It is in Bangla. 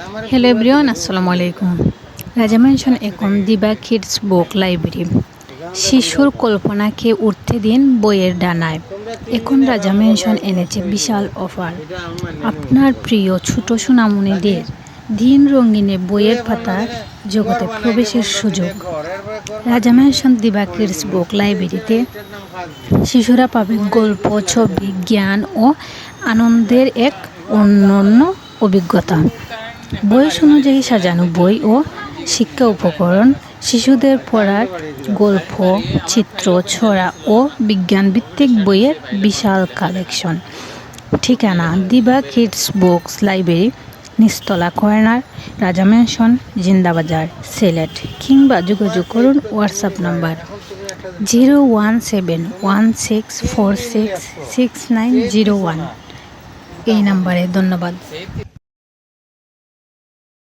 হ্যালো এভরিওয়ান আসসালামু আলাইকুম রাজা মেনশন এখন দিবা কিডস বুক লাইব্রেরি শিশুর কল্পনাকে উঠতে দিন বইয়ের ডানায় এখন রাজা মেনশন এনেছে বিশাল অফার আপনার প্রিয় ছোট সোনামণিদের দিন রঙিনে বইয়ের পাতা জগতে প্রবেশের সুযোগ রাজা মেনশন দিবা কিডস বুক লাইব্রেরিতে শিশুরা পাবে গল্প ছবি জ্ঞান ও আনন্দের এক অনন্য অভিজ্ঞতা বয়স অনুযায়ী সাজানো বই ও শিক্ষা উপকরণ, শিশুদের পড়ার গল্প, চিত্র, ছড়া ও বিজ্ঞানভিত্তিক বইয়ের বিশাল কালেকশন। ঠিকানা, Diba kids books library, Nistola corner, Raja mansion Zindabazar, Sylhet, কিংবা যোগাযোগ করুন WhatsApp number zero one seven one six four six six nine zero one. এই নাম্বারে ধন্যবাদ।